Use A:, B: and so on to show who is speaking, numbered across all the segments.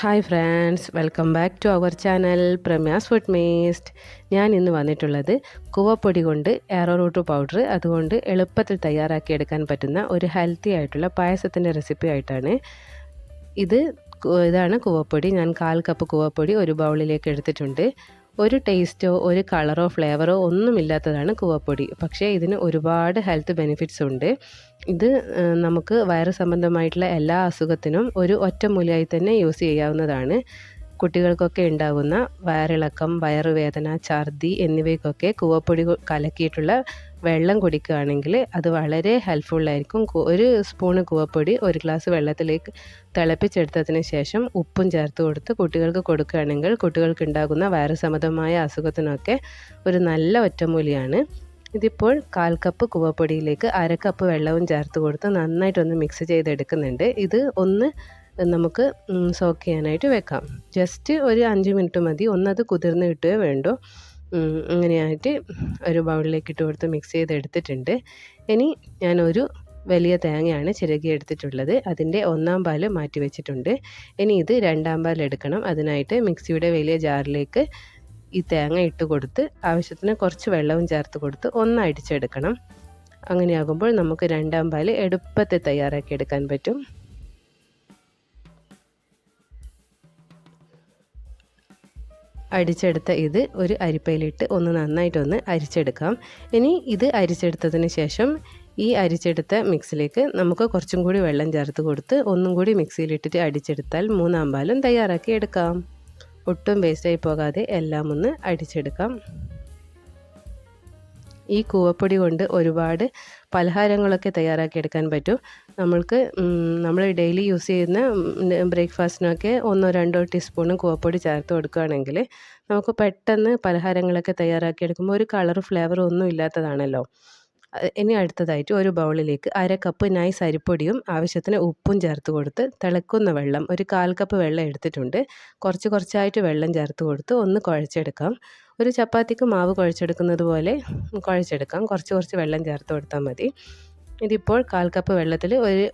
A: Hi friends welcome back to our channel Pramya's food മേസ്റ്റ്. ഞാൻ ഇന്ന് വന്നിട്ടുള്ളത് കുവപ്പൊടി കൊണ്ട് എയറോ റൂട്ട് പൗഡർ അതുകൊണ്ട് എളുപ്പത്തിൽ തയ്യാറാക്കി എടുക്കാൻ പറ്റുന്ന ഒരു ഹെൽത്തി ആയിട്ടുള്ള പായസത്തിന്റെ റെസിപ്പി ആയിട്ടാണ്. ഇത് ഇതാണ് കുവപ്പൊടി. ഞാൻ കാൽ കപ്പ് കുവപ്പൊടി ഒരു ബൗളിലേക്ക് എടുത്തിട്ടുണ്ട്. ഒരു ടേസ്റ്റോ ഒരു കളറോ ഫ്ലേവറോ ഒന്നുമില്ലാത്തതാണ് കൂവപ്പൊടി. പക്ഷേ ഇതിന് ഒരുപാട് ഹെൽത്ത് ബെനിഫിറ്റ്സ് ഉണ്ട്. ഇത് നമുക്ക് വയറ് സംബന്ധമായിട്ടുള്ള എല്ലാ അസുഖത്തിനും ഒരു ഒറ്റമൂലിയായി തന്നെ യൂസ് ചെയ്യാവുന്നതാണ്. കുട്ടികൾക്കൊക്കെ ഉണ്ടാകുന്ന വയറിളക്കം വയറുവേദന ഛർദി എന്നിവയ്ക്കൊക്കെ കൂവപ്പൊടി കലക്കിയിട്ടുള്ള വെള്ളം കുടിക്കുകയാണെങ്കിൽ അത് വളരെ ഹെൽപ്ഫുള്ളായിരിക്കും ഒരു സ്പൂണ് കൂവപ്പൊടി ഒരു ഗ്ലാസ് വെള്ളത്തിലേക്ക് തിളപ്പിച്ചെടുത്തതിന് ശേഷം ഉപ്പും ചേർത്ത് കൊടുത്ത് കുട്ടികൾക്ക് കൊടുക്കുകയാണെങ്കിൽ കുട്ടികൾക്ക് ഉണ്ടാകുന്ന വയറുസമ്മതമായ അസുഖത്തിനൊക്കെ ഒരു നല്ല ഒറ്റമൂലിയാണ്. ഇതിപ്പോൾ കാൽ കപ്പ് കുവപ്പൊടിയിലേക്ക് അര കപ്പ് വെള്ളവും ചേർത്ത് കൊടുത്ത് നന്നായിട്ടൊന്ന് മിക്സ് ചെയ്തെടുക്കുന്നുണ്ട്. ഇത് ഒന്ന് നമുക്ക് സോക്ക് ചെയ്യാനായിട്ട് വെക്കാം. ജസ്റ്റ് ഒരു അഞ്ച് മിനിറ്റ് മതി. ഒന്നത് കുതിർന്ന് കിട്ടുകയോ വേണ്ടോ. ഉം, ഇങ്ങനെയായിട്ട് ഒരു ബൗളിലേക്ക് ഇട്ട് കൊടുത്ത് മിക്സ് ചെയ്തെടുത്തിട്ടുണ്ട്. ഇനി ഞാനൊരു വലിയ തേങ്ങയാണ് ചിരകി എടുത്തിട്ടുള്ളത്. അതിന്റെ ഒന്നാം പാൽ മാറ്റി വെച്ചിട്ടുണ്ട്. ഇനി ഇത് രണ്ടാം പാൽ എടുക്കണം. അതിനായിട്ട് മിക്സിയുടെ വലിയ ജാറിലേക്ക് ഈ തേങ്ങ ഇട്ട് കൊടുത്ത് ആവശ്യത്തിന് കുറച്ച് വെള്ളവും ചേർത്ത് കൊടുത്ത് ഒന്നടിച്ചെടുക്കണം അങ്ങനെയാകുമ്പോൾ നമുക്ക് രണ്ടാം പാൽ എളുപ്പത്തിൽ തയ്യാറാക്കി എടുക്കാൻ പറ്റും. അടിച്ചെടുത്ത ഇത് ഒരു അരിപ്പയിലിട്ട് ഒന്ന് നന്നായിട്ടൊന്ന് അരിച്ചെടുക്കാം. ഇനി ഇത് അരിച്ചെടുത്തതിന് ശേഷം ഈ അരിച്ചെടുത്ത മിക്സിലേക്ക് നമുക്ക് കുറച്ചും കൂടി വെള്ളം ചേർത്ത് കൊടുത്ത് ഒന്നും കൂടി മിക്സിയിലിട്ടിട്ട് അടിച്ചെടുത്താൽ മൂന്നാം പാലും തയ്യാറാക്കി എടുക്കാം. ഒട്ടും വേസ്റ്റായി പോകാതെ എല്ലാം ഒന്ന് അടിച്ചെടുക്കാം. ഈ കൂവപ്പൊടി കൊണ്ട് ഒരുപാട് പലഹാരങ്ങളൊക്കെ തയ്യാറാക്കി എടുക്കാൻ പറ്റും. നമ്മൾക്ക് നമ്മൾ ഡെയിലി യൂസ് ചെയ്യുന്ന ബ്രേക്ക്ഫാസ്റ്റിനൊക്കെ ഒന്നോ രണ്ടോ ടീസ്പൂൺ കൂവപ്പൊടി ചേർത്ത് കൊടുക്കുകയാണെങ്കിൽ നമുക്ക് പെട്ടെന്ന് പലഹാരങ്ങളൊക്കെ തയ്യാറാക്കി എടുക്കുമ്പോൾ ഒരു കളർ ഫ്ലേവർ ഒന്നും ഇല്ലാത്തതാണല്ലോ. ഇനി അടുത്തതായിട്ട് ഒരു ബൗളിലേക്ക് അര കപ്പ് നൈസ് അരിപ്പൊടിയും ആവശ്യത്തിന് ഉപ്പും ചേർത്ത് കൊടുത്ത് തിളക്കുന്ന വെള്ളം ഒരു കാൽ കപ്പ് വെള്ളം എടുത്തിട്ടുണ്ട്. കുറച്ച് കുറച്ചായിട്ട് വെള്ളം ചേർത്ത് കൊടുത്ത് ഒന്ന് കുഴച്ചെടുക്കാം. ഒരു ചപ്പാത്തിക്ക് മാവ് കുഴച്ചെടുക്കുന്നത് പോലെ കുഴച്ചെടുക്കാം. കുറച്ച് കുറച്ച് വെള്ളം ചേർത്ത് കൊടുത്താൽ മതി. ഇതിപ്പോൾ കാൽ കപ്പ് വെള്ളത്തിൽ ഒരു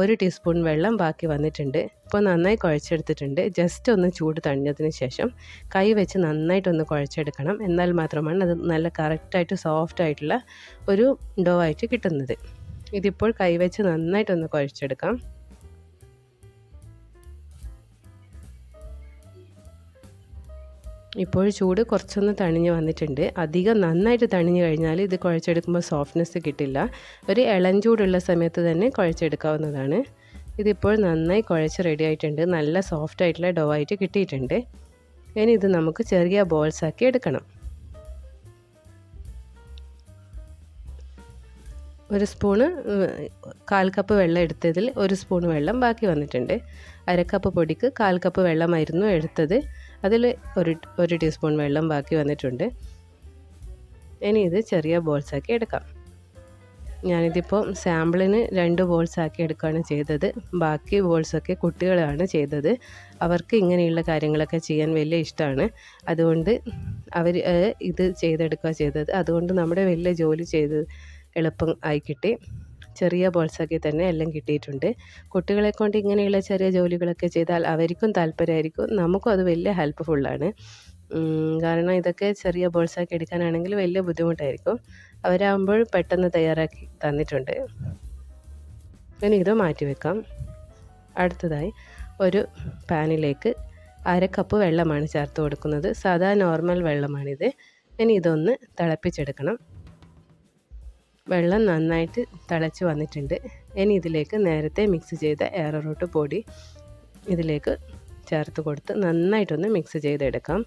A: ഒരു ടീസ്പൂൺ വെള്ളം ബാക്കി വന്നിട്ടുണ്ട്. ഇപ്പോൾ നന്നായി കുഴച്ചെടുത്തിട്ടുണ്ട്. ജസ്റ്റ് ഒന്ന് ചൂട് തണിഞ്ഞതിന് ശേഷം കൈ വെച്ച് നന്നായിട്ടൊന്ന് കുഴച്ചെടുക്കണം. എന്നാൽ മാത്രമാണ് അത് നല്ല കറക്റ്റായിട്ട് സോഫ്റ്റ് ആയിട്ടുള്ള ഒരു ഡോ ആയിട്ട് കിട്ടുന്നത്. ഇതിപ്പോൾ കൈ വെച്ച് നന്നായിട്ടൊന്ന് കുഴച്ചെടുക്കാം. ഇപ്പോൾ ചൂട് കുറച്ചൊന്ന് തണിഞ്ഞ് വന്നിട്ടുണ്ട്. അധികം നന്നായിട്ട് തണിഞ്ഞ് കഴിഞ്ഞാൽ ഇത് കുഴച്ചെടുക്കുമ്പോൾ സോഫ്റ്റ്നെസ് കിട്ടില്ല. ഒരു ഇളം ചൂടുള്ള സമയത്ത് തന്നെ കുഴച്ചെടുക്കാവുന്നതാണ്. ഇതിപ്പോൾ നന്നായി കുഴച്ച് റെഡി ആയിട്ടുണ്ട്. നല്ല സോഫ്റ്റ് ആയിട്ടുള്ള ഡോ ആയിട്ട് കിട്ടിയിട്ടുണ്ട്. ഇനി ഇത് നമുക്ക് ചെറിയ ബോൾസ് ആക്കി എടുക്കണം. ഒരു സ്പൂണ് കാൽ കപ്പ് വെള്ളം എടുത്തതിൽ ഒരു സ്പൂൺ വെള്ളം ബാക്കി വന്നിട്ടുണ്ട്. അര കപ്പ് പൊടിക്ക് കാൽ കപ്പ് വെള്ളമായിരുന്നു എടുത്തത്. അതിൽ ഒരു ഒരു ടീസ്പൂൺ വെള്ളം ബാക്കി വന്നിട്ടുണ്ട്. ഇനി ഇത് ചെറിയ ബോൾസ് ആക്കി എടുക്കാം. ഞാനിതിപ്പോൾ സാമ്പിളിന് രണ്ട് ബോൾസ് ആക്കി എടുക്കുകയാണ് ചെയ്തത്. ബാക്കി ബോൾസൊക്കെ കുട്ടികളാണ് ചെയ്തത്. അവർക്ക് ഇങ്ങനെയുള്ള കാര്യങ്ങളൊക്കെ ചെയ്യാൻ വലിയ ഇഷ്ടമാണ് അതുകൊണ്ട് അവർ ഇത് ചെയ്തെടുക്കുക ചെയ്തത്. അതുകൊണ്ട് നമ്മുടെ വലിയ ജോലി ചെയ്ത് എളുപ്പം ആയി കിട്ടി. ചെറിയ ബോൾസൊക്കെ തന്നെ എല്ലാം കിട്ടിയിട്ടുണ്ട്. കുട്ടികളെ കൊണ്ട് ഇങ്ങനെയുള്ള ചെറിയ ജോലികളൊക്കെ ചെയ്താൽ അവർക്കും താല്പര്യമായിരിക്കും. നമുക്കും അത് വലിയ ഹെൽപ്പ്ഫുള്ളാണ് കാരണം ഇതൊക്കെ ചെറിയ ബോൾസാക്കി എടുക്കാനാണെങ്കിൽ വലിയ ബുദ്ധിമുട്ടായിരിക്കും. അവരാകുമ്പോൾ പെട്ടെന്ന് തയ്യാറാക്കി തന്നിട്ടുണ്ട്. ഇനി ഇത് മാറ്റി വെക്കാം. അടുത്തതായി ഒരു പാനിലേക്ക് അര കപ്പ് വെള്ളമാണ് ചേർത്ത് കൊടുക്കുന്നത്. സാധാ നോർമൽ വെള്ളമാണിത്. ഇനി ഇതൊന്ന് തിളപ്പിച്ചെടുക്കണം. വെള്ളം നന്നായിട്ട് തിളച്ച് വന്നിട്ടുണ്ട്. ഇനി ഇതിലേക്ക് നേരത്തെ മിക്സ് ചെയ്ത ഏറോറൂട്ട് പൊടി ഇതിലേക്ക് ചേർത്ത് കൊടുത്ത് നന്നായിട്ടൊന്ന് മിക്സ് ചെയ്തെടുക്കാം.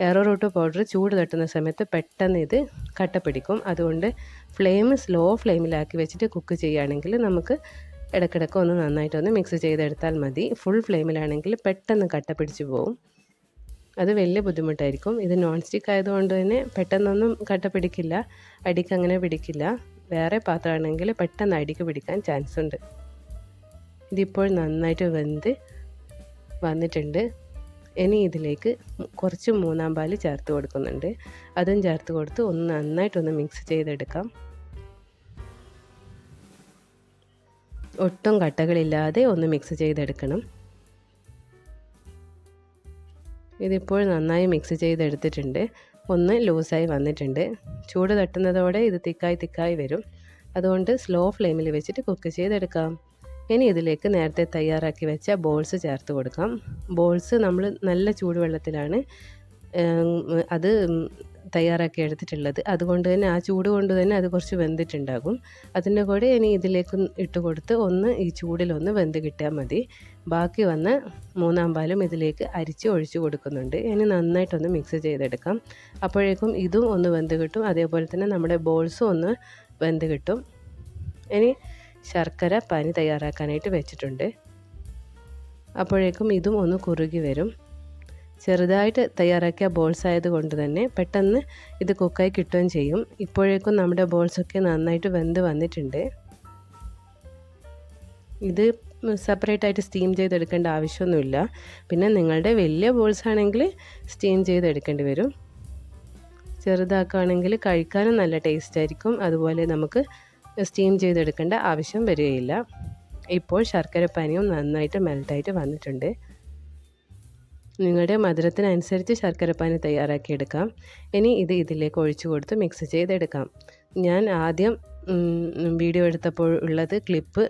A: എയറോട്ട് പൗഡർ ചൂട് തട്ടുന്ന സമയത്ത് പെട്ടെന്ന് ഇത് കട്ട പിടിക്കും. അതുകൊണ്ട് ഫ്ലെയിം സ്ലോ ഫ്ലെയിമിലാക്കി വെച്ചിട്ട് കുക്ക് ചെയ്യുകയാണെങ്കിൽ നമുക്ക് ഇടയ്ക്കിടയ്ക്ക് ഒന്ന് നന്നായിട്ടൊന്ന് മിക്സ് ചെയ്തെടുത്താൽ മതി. ഫുൾ ഫ്ലെയിമിലാണെങ്കിൽ പെട്ടെന്ന് കട്ട പിടിച്ചു പോകും അത് വലിയ ബുദ്ധിമുട്ടായിരിക്കും. ഇത് നോൺ സ്റ്റിക്ക് ആയതുകൊണ്ട് തന്നെ പെട്ടെന്നൊന്നും കട്ട പിടിക്കില്ല. അടിക്കങ്ങനെ പിടിക്കില്ല. വേറെ പാത്രമാണെങ്കിൽ പെട്ടെന്ന് അടിക്ക് പിടിക്കാൻ ചാൻസ് ഉണ്ട് ഇതിപ്പോൾ നന്നായിട്ട് വെന്ത് വന്നിട്ടുണ്ട്. ഇനി ഇതിലേക്ക് കുറച്ച് മൂന്നാം പാൽ ചേർത്ത് കൊടുക്കുന്നുണ്ട്. അതും ചേർത്ത് കൊടുത്ത് ഒന്ന് നന്നായിട്ടൊന്ന് മിക്സ് ചെയ്തെടുക്കാം. ഒട്ടും കട്ടകളില്ലാതെ ഒന്ന് മിക്സ് ചെയ്തെടുക്കണം. ഇതിപ്പോൾ നന്നായി മിക്സ് ചെയ്തെടുത്തിട്ടുണ്ട്. ഒന്ന് ലൂസായി വന്നിട്ടുണ്ട്. ചൂട് തട്ടുന്നതോടെ ഇത് തിക്കായി തിക്കായി വരും. അതുകൊണ്ട് സ്ലോ ഫ്ലെയിമിൽ വെച്ചിട്ട് കുക്ക് ചെയ്തെടുക്കാം. ഇനി ഇതിലേക്ക് നേരത്തെ തയ്യാറാക്കി വെച്ച ബോൾസ് ചേർത്ത് കൊടുക്കാം. ബോൾസ് നമ്മൾ നല്ല ചൂടുവെള്ളത്തിലാണ് അത് തയ്യാറാക്കി എടുത്തിട്ടുള്ളത്. അതുകൊണ്ട് തന്നെ ആ ചൂട് കൊണ്ട് തന്നെ അത് കുറച്ച് വെന്തിട്ടുണ്ടാകും. അതിന്റെ കൂടെ ഇനി ഇതിലേക്ക് ഇട്ട് കൊടുത്ത് ഒന്ന് ഈ ചൂടിലൊന്ന് വെന്ത് കിട്ടിയാൽ മതി. ബാക്കി വന്ന് മൂന്നാം പാലും ഇതിലേക്ക് അരിച്ച് ഒഴിച്ചു കൊടുക്കുന്നുണ്ട്. ഇനി നന്നായിട്ടൊന്ന് മിക്സ് ചെയ്തെടുക്കാം. അപ്പോഴേക്കും ഇതും ഒന്ന് വെന്ത് കിട്ടും. അതേപോലെ തന്നെ നമ്മുടെ ബോൾസും ഒന്ന് വെന്ത് കിട്ടും. ഇനി ശർക്കര പനി തയ്യാറാക്കാനായിട്ട് വെച്ചിട്ടുണ്ട്. അപ്പോഴേക്കും ഇതും ഒന്ന് കുറുകി വരും. ചെറുതായിട്ട് തയ്യാറാക്കിയ ബോൾസ് ആയതുകൊണ്ട് തന്നെ പെട്ടെന്ന് ഇത് കുക്കായി കിട്ടുകയും ചെയ്യും. ഇപ്പോഴേക്കും നമ്മുടെ ബോൾസൊക്കെ നന്നായിട്ട് വെന്ത് വന്നിട്ടുണ്ട്. ഇത് സെപ്പറേറ്റ് ആയിട്ട് സ്റ്റീം ചെയ്തെടുക്കേണ്ട ആവശ്യമൊന്നുമില്ല. പിന്നെ നിങ്ങളുടെ വലിയ ബോൾസ് ആണെങ്കിൽ സ്റ്റീം ചെയ്തെടുക്കേണ്ടി വരും. ചെറുതാക്കുകയാണെങ്കിൽ കഴിക്കാനും നല്ല ടേസ്റ്റ് ആയിരിക്കും. അതുപോലെ നമുക്ക് സ്റ്റീം ചെയ്തെടുക്കേണ്ട ആവശ്യം വരികയില്ല. ഇപ്പോൾ ശർക്കര പനിയും നന്നായിട്ട് മെൽട്ടായിട്ട് വന്നിട്ടുണ്ട്. നിങ്ങളുടെ മധുരത്തിനനുസരിച്ച് ശർക്കരപ്പാനി തയ്യാറാക്കിയെടുക്കാം. ഇനി ഇത് ഇതിലേക്ക് ഒഴിച്ചു കൊടുത്ത് മിക്സ് ചെയ്തെടുക്കാം. ഞാൻ ആദ്യം വീഡിയോ എടുത്തപ്പോൾ ഉള്ളത് ക്ലിപ്പ്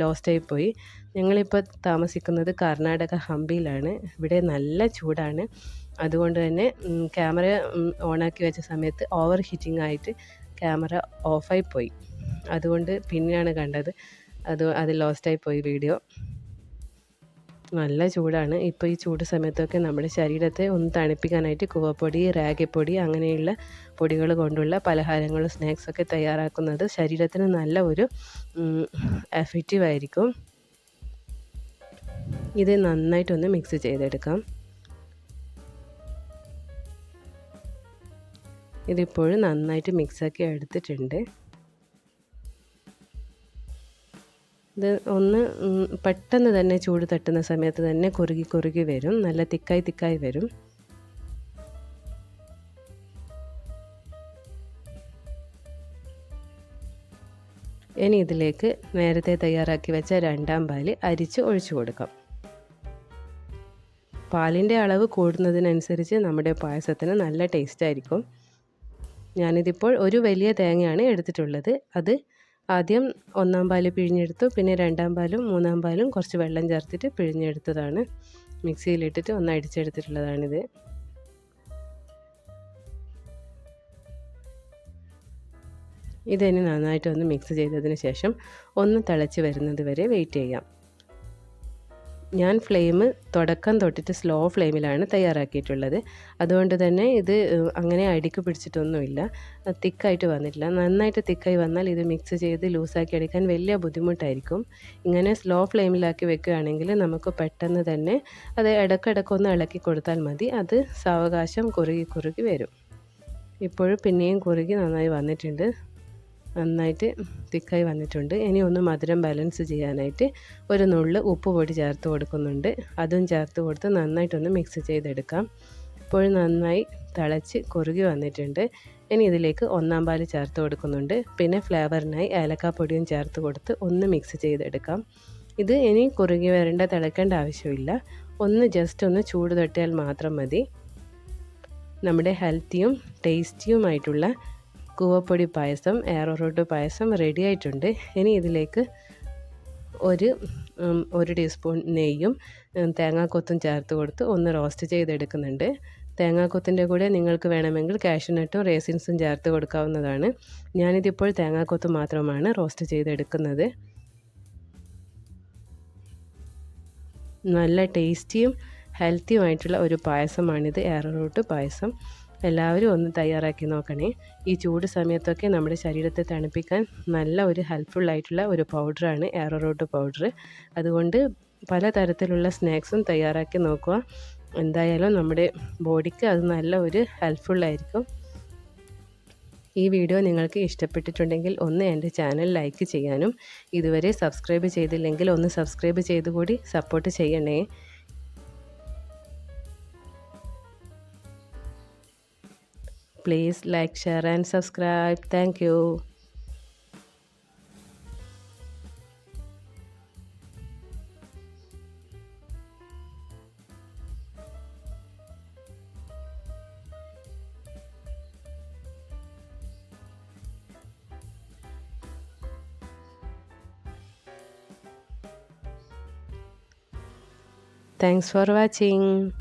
A: ലോസ്റ്റായി പോയി. ഞങ്ങളിപ്പോൾ താമസിക്കുന്നത് കർണാടക ഹംപിയിലാണ്. ഇവിടെ നല്ല ചൂടാണ്. അതുകൊണ്ട് തന്നെ ക്യാമറ ഓണാക്കി വെച്ച സമയത്ത് ഓവർ ഹീറ്റിംഗ് ആയിട്ട് ക്യാമറ ഓഫായി പോയി. അതുകൊണ്ട് പിന്നെയാണ് കണ്ടത്. അത് അത് ലോസ്റ്റായി പോയി വീഡിയോ നല്ല ചൂടാണ്. ഇപ്പോൾ ഈ ചൂട് സമയത്തൊക്കെ നമ്മുടെ ശരീരത്തെ ഒന്ന് തണുപ്പിക്കാനായിട്ട് കുവപ്പൊടി റാഗിപ്പൊടി അങ്ങനെയുള്ള പൊടികൾ കൊണ്ടുള്ള പലഹാരങ്ങളും സ്നാക്സൊക്കെ തയ്യാറാക്കുന്നത് ശരീരത്തിന് നല്ല ഒരു എഫക്റ്റീവ് ആയിരിക്കും. ഇത് നന്നായിട്ടൊന്ന് മിക്സ് ചെയ്തെടുക്കാം. ഇതിപ്പോഴും നന്നായിട്ട് മിക്സാക്കി എടുത്തിട്ടുണ്ട്. ഇത് ഒന്ന് പെട്ടെന്ന് തന്നെ ചൂട് തട്ടുന്ന സമയത്ത് തന്നെ കുറുകി കുറുകി വരും. നല്ല തിക്കായി തിക്കായി വരും. ഇനി ഇതിലേക്ക് നേരത്തെ തയ്യാറാക്കി വെച്ച രണ്ടാം പാൽ അരിച്ച് ഒഴിച്ചു കൊടുക്കാം. പാലിന്റെ അളവ് കൂടുന്നതിനനുസരിച്ച് നമ്മുടെ പായസത്തിന് നല്ല ടേസ്റ്റ് ആയിരിക്കും. ഞാനിതിപ്പോൾ ഒരു വലിയ തേങ്ങയാണ് എടുത്തിട്ടുള്ളത്. അത് ആദ്യം ഒന്നാം പാൽ പിഴിഞ്ഞെടുത്തു. പിന്നെ രണ്ടാം പാലും മൂന്നാം പാലും കുറച്ച് വെള്ളം ചേർത്തിട്ട് പിഴിഞ്ഞെടുത്തതാണ്. മിക്സിയിലിട്ടിട്ട് ഒന്ന് അടിച്ചെടുത്തിട്ടുള്ളതാണിത്. ഇതിനി നന്നായിട്ടൊന്ന് മിക്സ് ചെയ്തതിന് ശേഷം ഒന്ന് തിളച്ച് വരുന്നത് വരെ വെയിറ്റ് ചെയ്യാം. ഞാൻ ഫ്ലെയിം തുടക്കം തൊട്ടിട്ട് സ്ലോ ഫ്ലെയിമിലാണ് തയ്യാറാക്കിയിട്ടുള്ളത്. അതുകൊണ്ട് തന്നെ ഇത് അങ്ങനെ അടിക്ക് പിടിച്ചിട്ടൊന്നുമില്ല. തിക്കായിട്ട് വന്നിട്ടില്ല. നന്നായിട്ട് തിക്കായി വന്നാൽ ഇത് മിക്സ് ചെയ്ത് ലൂസാക്കി എടുക്കാൻ വലിയ ബുദ്ധിമുട്ടായിരിക്കും. ഇങ്ങനെ സ്ലോ ഫ്ലെയിമിലാക്കി വെക്കുകയാണെങ്കിൽ നമുക്ക് പെട്ടെന്ന് തന്നെ അത് ഇടക്കിടക്കൊന്ന് ഇളക്കി കൊടുത്താൽ മതി. അത് സാവകാശം കുറുകി കുറുകി വരും. ഇപ്പോഴും പിന്നെയും കുറുകി നന്നായി വന്നിട്ടുണ്ട്. നന്നായിട്ട് തിക്കായി വന്നിട്ടുണ്ട്. ഇനി ഒന്ന് മധുരം ബാലൻസ് ചെയ്യാനായിട്ട് ഒരു നുള്ള് ഉപ്പ് പൊടി ചേർത്ത് കൊടുക്കുന്നുണ്ട്. അതും ചേർത്ത് കൊടുത്ത് നന്നായിട്ടൊന്ന് മിക്സ് ചെയ്തെടുക്കാം. ഇപ്പോൾ നന്നായി തിളച്ച് കുറുകി വന്നിട്ടുണ്ട്. ഇനി ഇതിലേക്ക് ഒന്നാം പാൽ ചേർത്ത് കൊടുക്കുന്നുണ്ട്. പിന്നെ ഫ്ലേവറിനായി ഏലക്കാപ്പൊടിയും ചേർത്ത് കൊടുത്ത് ഒന്ന് മിക്സ് ചെയ്തെടുക്കാം. ഇത് ഇനി കുറുകി വരേണ്ട തിളക്കേണ്ട ആവശ്യമില്ല. ഒന്ന് ജസ്റ്റ് ഒന്ന് ചൂട് തട്ടിയാൽ മാത്രം മതി. നമ്മുടെ ഹെൽത്തിയും ടേസ്റ്റിയുമായിട്ടുള്ള കൂവപ്പൊടി പായസം ഏറോറോട്ട് പായസം റെഡി ആയിട്ടുണ്ട്. ഇനി ഇതിലേക്ക് ഒരു ഒരു ടീസ്പൂൺ നെയ്യും തേങ്ങാക്കൊത്തും ചേർത്ത് കൊടുത്ത് ഒന്ന് റോസ്റ്റ് ചെയ്തെടുക്കുന്നുണ്ട്. തേങ്ങാക്കൊത്തിന്റെ കൂടെ നിങ്ങൾക്ക് വേണമെങ്കിൽ കാഷ്യൂനട്ടും റേസിൻസും ചേർത്ത് കൊടുക്കാവുന്നതാണ്. ഞാനിതിപ്പോൾ തേങ്ങാക്കൊത്ത് മാത്രമാണ് റോസ്റ്റ് ചെയ്തെടുക്കുന്നത്. നല്ല ടേസ്റ്റിയും ഹെൽത്തിയുമായിട്ടുള്ള ഒരു പായസമാണിത് ഏറോറൂട്ട് പായസം. എല്ലാവരും ഒന്ന് തയ്യാറാക്കി നോക്കണേ. ഈ ചൂട് സമയത്തൊക്കെ നമ്മുടെ ശരീരത്തെ തണുപ്പിക്കാൻ നല്ല ഒരു ഹെൽപ്ഫുൾ ആയിട്ടുള്ള ഒരു പൗഡറാണ് എയറോറൂട്ട് പൗഡർ അതുകൊണ്ട് പലതരത്തിലുള്ള സ്നാക്സും തയ്യാറാക്കി നോക്കുക. എന്തായാലും നമ്മുടെ ബോഡിക്ക് അത് നല്ല ഒരു ഹെൽപ്ഫുള്ളായിരിക്കും ഈ വീഡിയോ നിങ്ങൾക്ക് ഇഷ്ടപ്പെട്ടിട്ടുണ്ടെങ്കിൽ ഒന്ന് എന്റെ ചാനൽ ലൈക്ക് ചെയ്യാനും ഇതുവരെ സബ്സ്ക്രൈബ് ചെയ്തില്ലെങ്കിൽ ഒന്ന് സബ്സ്ക്രൈബ് ചെയ്തുകൂടി സപ്പോർട്ട് ചെയ്യണേ. Please like, share, and subscribe. Thank you. Thanks for watching.